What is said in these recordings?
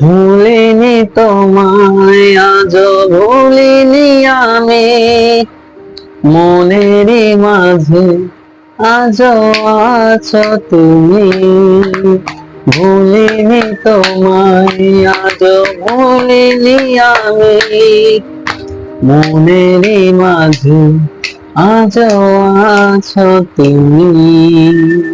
ভুলিনি তোমায় আজ ভুলিনি আমি। মনেরই মাঝে আজ আছো তুমি। ভুলিনি তোমায় আজ ভুলিনি আমি। মনেরই মাঝে আজ আছো তুমি।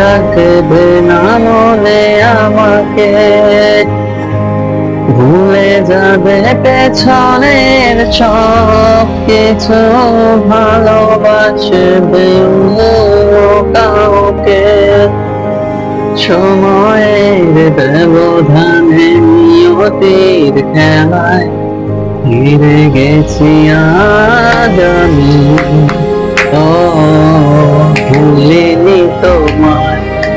রাখবে না মনে আমাকে। ভুলে যাবে পেছনের সব কিছু ভালোবাসবে কাউকে। সময়ের ব্যবধানে নিয়তির খেলায় ফিরে গেছি আজ আমি।